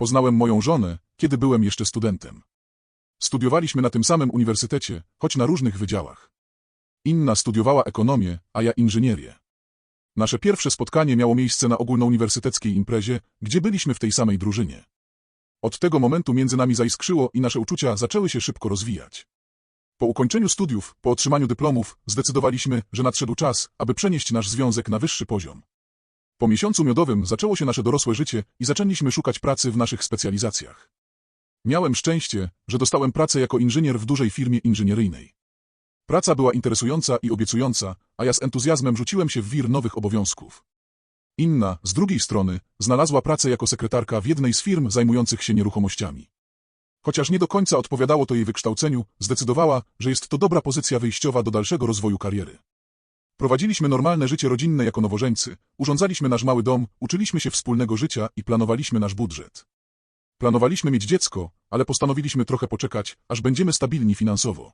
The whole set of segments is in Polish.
Poznałem moją żonę, kiedy byłem jeszcze studentem. Studiowaliśmy na tym samym uniwersytecie, choć na różnych wydziałach. Inna studiowała ekonomię, a ja inżynierię. Nasze pierwsze spotkanie miało miejsce na ogólnouniwersyteckiej imprezie, gdzie byliśmy w tej samej drużynie. Od tego momentu między nami zaiskrzyło i nasze uczucia zaczęły się szybko rozwijać. Po ukończeniu studiów, po otrzymaniu dyplomów, zdecydowaliśmy, że nadszedł czas, aby przenieść nasz związek na wyższy poziom. Po miesiącu miodowym zaczęło się nasze dorosłe życie i zaczęliśmy szukać pracy w naszych specjalizacjach. Miałem szczęście, że dostałem pracę jako inżynier w dużej firmie inżynieryjnej. Praca była interesująca i obiecująca, a ja z entuzjazmem rzuciłem się w wir nowych obowiązków. Inna, z drugiej strony, znalazła pracę jako sekretarka w jednej z firm zajmujących się nieruchomościami. Chociaż nie do końca odpowiadało to jej wykształceniu, zdecydowała, że jest to dobra pozycja wyjściowa do dalszego rozwoju kariery. Prowadziliśmy normalne życie rodzinne jako nowożeńcy, urządzaliśmy nasz mały dom, uczyliśmy się wspólnego życia i planowaliśmy nasz budżet. Planowaliśmy mieć dziecko, ale postanowiliśmy trochę poczekać, aż będziemy stabilni finansowo.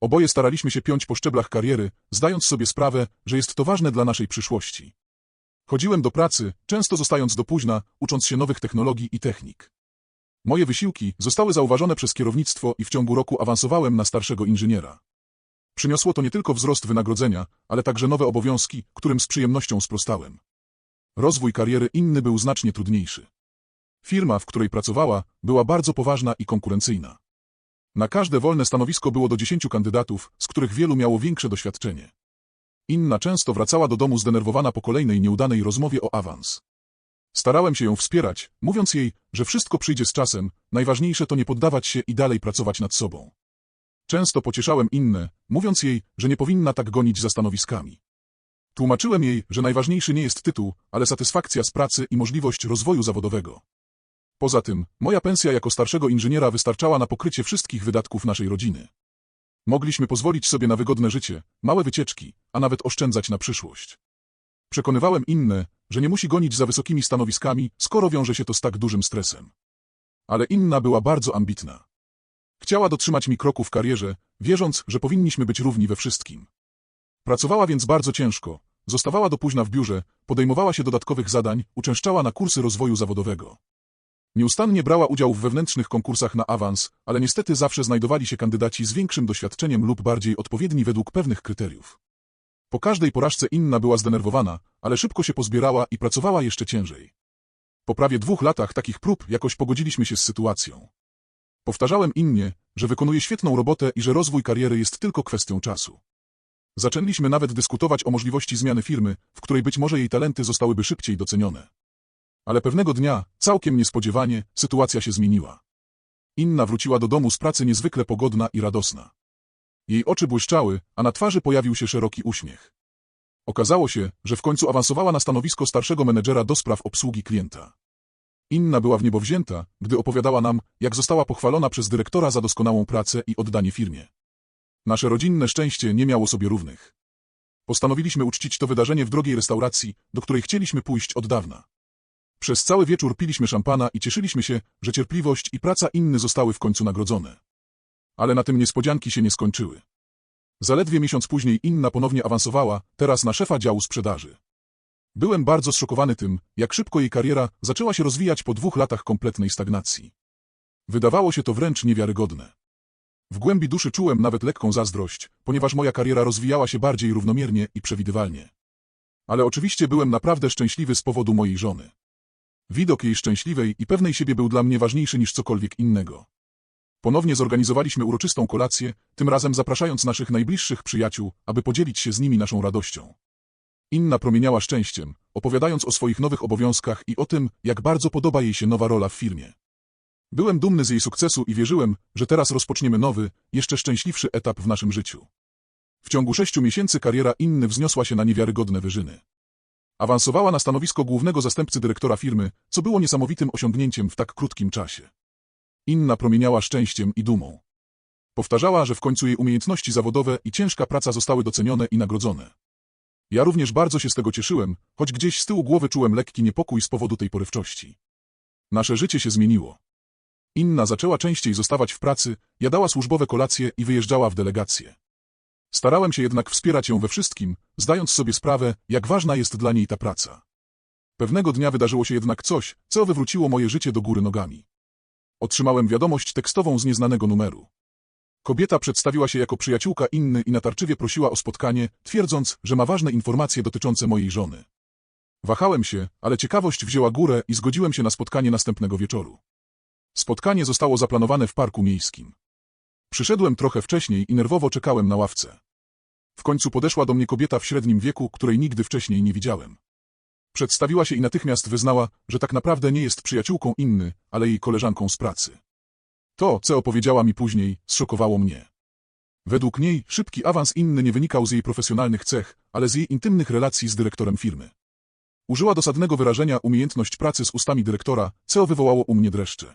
Oboje staraliśmy się piąć po szczeblach kariery, zdając sobie sprawę, że jest to ważne dla naszej przyszłości. Chodziłem do pracy, często zostając do późna, ucząc się nowych technologii i technik. Moje wysiłki zostały zauważone przez kierownictwo i w ciągu roku awansowałem na starszego inżyniera. Przyniosło to nie tylko wzrost wynagrodzenia, ale także nowe obowiązki, którym z przyjemnością sprostałem. Rozwój kariery inny był znacznie trudniejszy. Firma, w której pracowała, była bardzo poważna i konkurencyjna. Na każde wolne stanowisko było do dziesięciu kandydatów, z których wielu miało większe doświadczenie. Inna często wracała do domu zdenerwowana po kolejnej nieudanej rozmowie o awans. Starałem się ją wspierać, mówiąc jej, że wszystko przyjdzie z czasem, najważniejsze to nie poddawać się i dalej pracować nad sobą. Często pocieszałem inne, mówiąc jej, że nie powinna tak gonić za stanowiskami. Tłumaczyłem jej, że najważniejszy nie jest tytuł, ale satysfakcja z pracy i możliwość rozwoju zawodowego. Poza tym, moja pensja jako starszego inżyniera wystarczała na pokrycie wszystkich wydatków naszej rodziny. Mogliśmy pozwolić sobie na wygodne życie, małe wycieczki, a nawet oszczędzać na przyszłość. Przekonywałem inne, że nie musi gonić za wysokimi stanowiskami, skoro wiąże się to z tak dużym stresem. Ale inna była bardzo ambitna. Chciała dotrzymać mi kroku w karierze, wierząc, że powinniśmy być równi we wszystkim. Pracowała więc bardzo ciężko, zostawała do późna w biurze, podejmowała się dodatkowych zadań, uczęszczała na kursy rozwoju zawodowego. Nieustannie brała udział w wewnętrznych konkursach na awans, ale niestety zawsze znajdowali się kandydaci z większym doświadczeniem lub bardziej odpowiedni według pewnych kryteriów. Po każdej porażce inna była zdenerwowana, ale szybko się pozbierała i pracowała jeszcze ciężej. Po prawie dwóch latach takich prób jakoś pogodziliśmy się z sytuacją. Powtarzałem innie, że wykonuje świetną robotę i że rozwój kariery jest tylko kwestią czasu. Zaczęliśmy nawet dyskutować o możliwości zmiany firmy, w której być może jej talenty zostałyby szybciej docenione. Ale pewnego dnia, całkiem niespodziewanie, sytuacja się zmieniła. Inna wróciła do domu z pracy niezwykle pogodna i radosna. Jej oczy błyszczały, a na twarzy pojawił się szeroki uśmiech. Okazało się, że w końcu awansowała na stanowisko starszego menedżera do spraw obsługi klienta. Inna była w niebo wzięta, gdy opowiadała nam, jak została pochwalona przez dyrektora za doskonałą pracę i oddanie firmie. Nasze rodzinne szczęście nie miało sobie równych. Postanowiliśmy uczcić to wydarzenie w drogiej restauracji, do której chcieliśmy pójść od dawna. Przez cały wieczór piliśmy szampana i cieszyliśmy się, że cierpliwość i praca inny zostały w końcu nagrodzone. Ale na tym niespodzianki się nie skończyły. Zaledwie miesiąc później inna ponownie awansowała, teraz na szefa działu sprzedaży. Byłem bardzo zszokowany tym, jak szybko jej kariera zaczęła się rozwijać po dwóch latach kompletnej stagnacji. Wydawało się to wręcz niewiarygodne. W głębi duszy czułem nawet lekką zazdrość, ponieważ moja kariera rozwijała się bardziej równomiernie i przewidywalnie. Ale oczywiście byłem naprawdę szczęśliwy z powodu mojej żony. Widok jej szczęśliwej i pewnej siebie był dla mnie ważniejszy niż cokolwiek innego. Ponownie zorganizowaliśmy uroczystą kolację, tym razem zapraszając naszych najbliższych przyjaciół, aby podzielić się z nimi naszą radością. Inna promieniała szczęściem, opowiadając o swoich nowych obowiązkach i o tym, jak bardzo podoba jej się nowa rola w firmie. Byłem dumny z jej sukcesu i wierzyłem, że teraz rozpoczniemy nowy, jeszcze szczęśliwszy etap w naszym życiu. W ciągu sześciu miesięcy kariera Inny wzniosła się na niewiarygodne wyżyny. Awansowała na stanowisko głównego zastępcy dyrektora firmy, co było niesamowitym osiągnięciem w tak krótkim czasie. Inna promieniała szczęściem i dumą. Powtarzała, że w końcu jej umiejętności zawodowe i ciężka praca zostały docenione i nagrodzone. Ja również bardzo się z tego cieszyłem, choć gdzieś z tyłu głowy czułem lekki niepokój z powodu tej porywczości. Nasze życie się zmieniło. Inna zaczęła częściej zostawać w pracy, jadała służbowe kolacje i wyjeżdżała w delegacje. Starałem się jednak wspierać ją we wszystkim, zdając sobie sprawę, jak ważna jest dla niej ta praca. Pewnego dnia wydarzyło się jednak coś, co wywróciło moje życie do góry nogami. Otrzymałem wiadomość tekstową z nieznanego numeru. Kobieta przedstawiła się jako przyjaciółka inny i natarczywie prosiła o spotkanie, twierdząc, że ma ważne informacje dotyczące mojej żony. Wahałem się, ale ciekawość wzięła górę i zgodziłem się na spotkanie następnego wieczoru. Spotkanie zostało zaplanowane w parku miejskim. Przyszedłem trochę wcześniej i nerwowo czekałem na ławce. W końcu podeszła do mnie kobieta w średnim wieku, której nigdy wcześniej nie widziałem. Przedstawiła się i natychmiast wyznała, że tak naprawdę nie jest przyjaciółką inny, ale jej koleżanką z pracy. To, co opowiedziała mi później, zszokowało mnie. Według niej szybki awans inny nie wynikał z jej profesjonalnych cech, ale z jej intymnych relacji z dyrektorem firmy. Użyła dosadnego wyrażenia umiejętność pracy z ustami dyrektora, co wywołało u mnie dreszcze.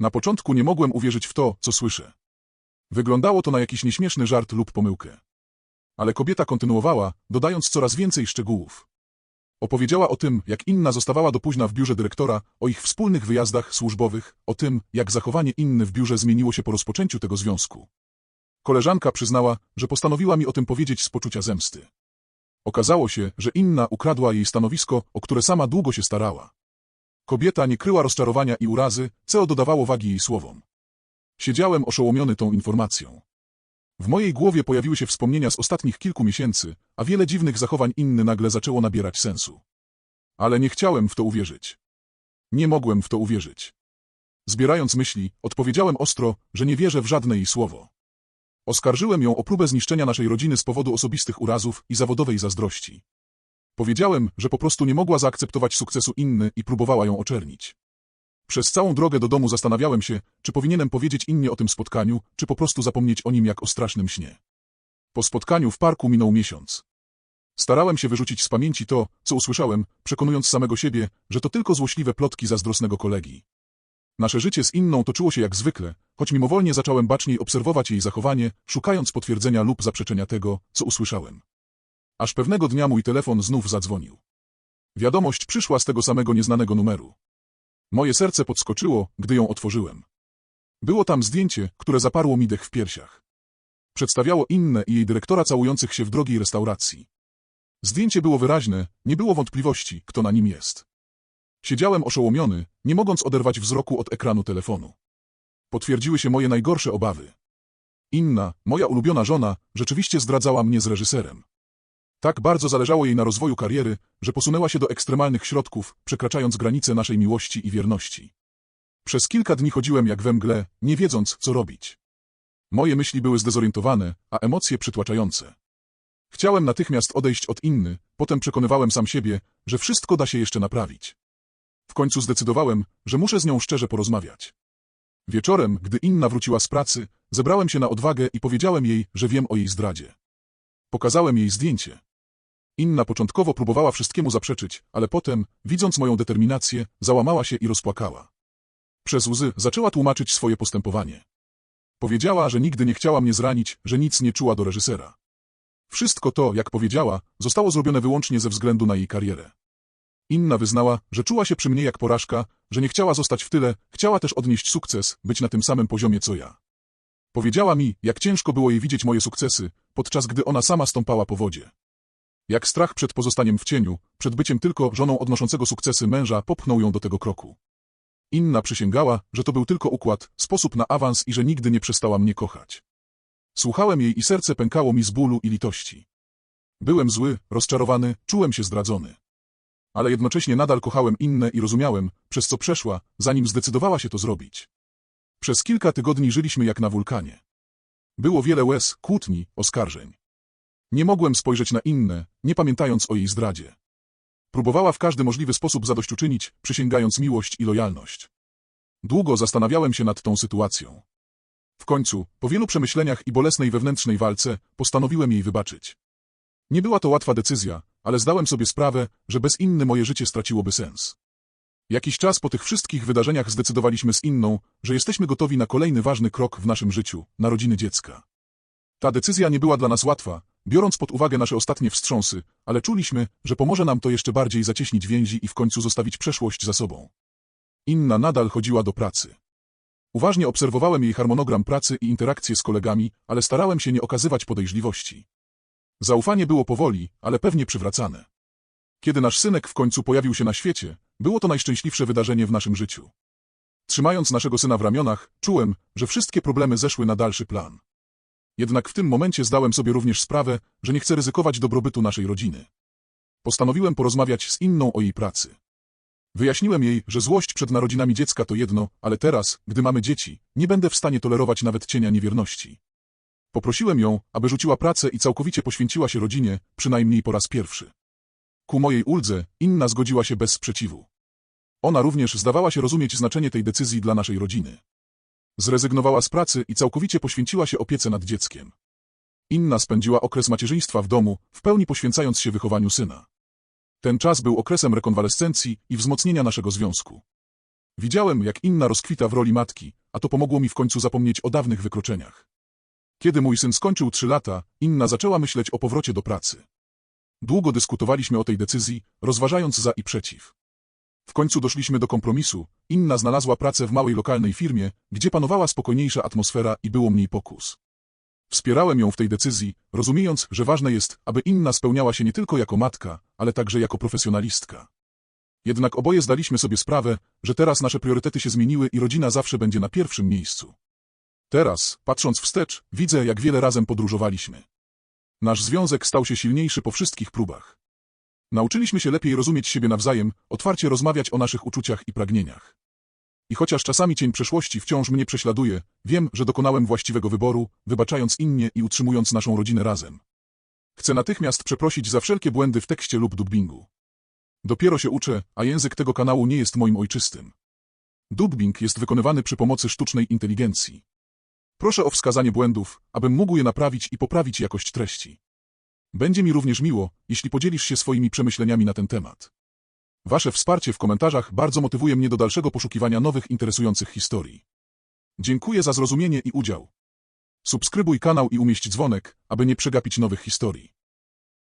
Na początku nie mogłem uwierzyć w to, co słyszę. Wyglądało to na jakiś nieśmieszny żart lub pomyłkę. Ale kobieta kontynuowała, dodając coraz więcej szczegółów. Opowiedziała o tym, jak Inna zostawała do późna w biurze dyrektora, o ich wspólnych wyjazdach służbowych, o tym, jak zachowanie Inny w biurze zmieniło się po rozpoczęciu tego związku. Koleżanka przyznała, że postanowiła mi o tym powiedzieć z poczucia zemsty. Okazało się, że Inna ukradła jej stanowisko, o które sama długo się starała. Kobieta nie kryła rozczarowania i urazy, co dodawało wagi jej słowom. Siedziałem oszołomiony tą informacją. W mojej głowie pojawiły się wspomnienia z ostatnich kilku miesięcy, a wiele dziwnych zachowań inny nagle zaczęło nabierać sensu. Ale nie chciałem w to uwierzyć. Nie mogłem w to uwierzyć. Zbierając myśli, odpowiedziałem ostro, że nie wierzę w żadne jej słowo. Oskarżyłem ją o próbę zniszczenia naszej rodziny z powodu osobistych urazów i zawodowej zazdrości. Powiedziałem, że po prostu nie mogła zaakceptować sukcesu inny i próbowała ją oczernić. Przez całą drogę do domu zastanawiałem się, czy powinienem powiedzieć innie o tym spotkaniu, czy po prostu zapomnieć o nim jak o strasznym śnie. Po spotkaniu w parku minął miesiąc. Starałem się wyrzucić z pamięci to, co usłyszałem, przekonując samego siebie, że to tylko złośliwe plotki zazdrosnego kolegi. Nasze życie z inną toczyło się jak zwykle, choć mimowolnie zacząłem baczniej obserwować jej zachowanie, szukając potwierdzenia lub zaprzeczenia tego, co usłyszałem. Aż pewnego dnia mój telefon znów zadzwonił. Wiadomość przyszła z tego samego nieznanego numeru. Moje serce podskoczyło, gdy ją otworzyłem. Było tam zdjęcie, które zaparło mi dech w piersiach. Przedstawiało inne i jej dyrektora całujących się w drogiej restauracji. Zdjęcie było wyraźne, nie było wątpliwości, kto na nim jest. Siedziałem oszołomiony, nie mogąc oderwać wzroku od ekranu telefonu. Potwierdziły się moje najgorsze obawy. Inna, moja ulubiona żona, rzeczywiście zdradzała mnie z reżyserem. Tak bardzo zależało jej na rozwoju kariery, że posunęła się do ekstremalnych środków, przekraczając granice naszej miłości i wierności. Przez kilka dni chodziłem jak we mgle, nie wiedząc, co robić. Moje myśli były zdezorientowane, a emocje przytłaczające. Chciałem natychmiast odejść od inny, potem przekonywałem sam siebie, że wszystko da się jeszcze naprawić. W końcu zdecydowałem, że muszę z nią szczerze porozmawiać. Wieczorem, gdy inna wróciła z pracy, zebrałem się na odwagę i powiedziałem jej, że wiem o jej zdradzie. Pokazałem jej zdjęcie. Inna początkowo próbowała wszystkiemu zaprzeczyć, ale potem, widząc moją determinację, załamała się i rozpłakała. Przez łzy zaczęła tłumaczyć swoje postępowanie. Powiedziała, że nigdy nie chciała mnie zranić, że nic nie czuła do reżysera. Wszystko to, jak powiedziała, zostało zrobione wyłącznie ze względu na jej karierę. Inna wyznała, że czuła się przy mnie jak porażka, że nie chciała zostać w tyle, chciała też odnieść sukces, być na tym samym poziomie co ja. Powiedziała mi, jak ciężko było jej widzieć moje sukcesy, podczas gdy ona sama stąpała po wodzie. Jak strach przed pozostaniem w cieniu, przed byciem tylko żoną odnoszącego sukcesy męża popchnął ją do tego kroku. Inna przysięgała, że to był tylko układ, sposób na awans i że nigdy nie przestała mnie kochać. Słuchałem jej i serce pękało mi z bólu i litości. Byłem zły, rozczarowany, czułem się zdradzony. Ale jednocześnie nadal kochałem inne i rozumiałem, przez co przeszła, zanim zdecydowała się to zrobić. Przez kilka tygodni żyliśmy jak na wulkanie. Było wiele łez, kłótni, oskarżeń. Nie mogłem spojrzeć na inne, nie pamiętając o jej zdradzie. Próbowała w każdy możliwy sposób zadośćuczynić, przysięgając miłość i lojalność. Długo zastanawiałem się nad tą sytuacją. W końcu, po wielu przemyśleniach i bolesnej wewnętrznej walce, postanowiłem jej wybaczyć. Nie była to łatwa decyzja, ale zdałem sobie sprawę, że bez inny moje życie straciłoby sens. Jakiś czas po tych wszystkich wydarzeniach zdecydowaliśmy z inną, że jesteśmy gotowi na kolejny ważny krok w naszym życiu, narodziny dziecka. Ta decyzja nie była dla nas łatwa, biorąc pod uwagę nasze ostatnie wstrząsy, ale czuliśmy, że pomoże nam to jeszcze bardziej zacieśnić więzi i w końcu zostawić przeszłość za sobą. Inna nadal chodziła do pracy. Uważnie obserwowałem jej harmonogram pracy i interakcje z kolegami, ale starałem się nie okazywać podejrzliwości. Zaufanie było powoli, ale pewnie przywracane. Kiedy nasz synek w końcu pojawił się na świecie, było to najszczęśliwsze wydarzenie w naszym życiu. Trzymając naszego syna w ramionach, czułem, że wszystkie problemy zeszły na dalszy plan. Jednak w tym momencie zdałem sobie również sprawę, że nie chcę ryzykować dobrobytu naszej rodziny. Postanowiłem porozmawiać z inną o jej pracy. Wyjaśniłem jej, że złość przed narodzinami dziecka to jedno, ale teraz, gdy mamy dzieci, nie będę w stanie tolerować nawet cienia niewierności. Poprosiłem ją, aby rzuciła pracę i całkowicie poświęciła się rodzinie, przynajmniej po raz pierwszy. Ku mojej uldze, inna zgodziła się bez sprzeciwu. Ona również zdawała się rozumieć znaczenie tej decyzji dla naszej rodziny. Zrezygnowała z pracy i całkowicie poświęciła się opiece nad dzieckiem. Inna spędziła okres macierzyństwa w domu, w pełni poświęcając się wychowaniu syna. Ten czas był okresem rekonwalescencji i wzmocnienia naszego związku. Widziałem, jak inna rozkwita w roli matki, a to pomogło mi w końcu zapomnieć o dawnych wykroczeniach. Kiedy mój syn skończył trzy lata, inna zaczęła myśleć o powrocie do pracy. Długo dyskutowaliśmy o tej decyzji, rozważając za i przeciw. W końcu doszliśmy do kompromisu, inna znalazła pracę w małej lokalnej firmie, gdzie panowała spokojniejsza atmosfera i było mniej pokus. Wspierałem ją w tej decyzji, rozumiejąc, że ważne jest, aby inna spełniała się nie tylko jako matka, ale także jako profesjonalistka. Jednak oboje zdaliśmy sobie sprawę, że teraz nasze priorytety się zmieniły i rodzina zawsze będzie na pierwszym miejscu. Teraz, patrząc wstecz, widzę, jak wiele razem podróżowaliśmy. Nasz związek stał się silniejszy po wszystkich próbach. Nauczyliśmy się lepiej rozumieć siebie nawzajem, otwarcie rozmawiać o naszych uczuciach i pragnieniach. I chociaż czasami cień przeszłości wciąż mnie prześladuje, wiem, że dokonałem właściwego wyboru, wybaczając innie i utrzymując naszą rodzinę razem. Chcę natychmiast przeprosić za wszelkie błędy w tekście lub dubbingu. Dopiero się uczę, a język tego kanału nie jest moim ojczystym. Dubbing jest wykonywany przy pomocy sztucznej inteligencji. Proszę o wskazanie błędów, abym mógł je naprawić i poprawić jakość treści. Będzie mi również miło, jeśli podzielisz się swoimi przemyśleniami na ten temat. Wasze wsparcie w komentarzach bardzo motywuje mnie do dalszego poszukiwania nowych interesujących historii. Dziękuję za zrozumienie i udział. Subskrybuj kanał i umieść dzwonek, aby nie przegapić nowych historii.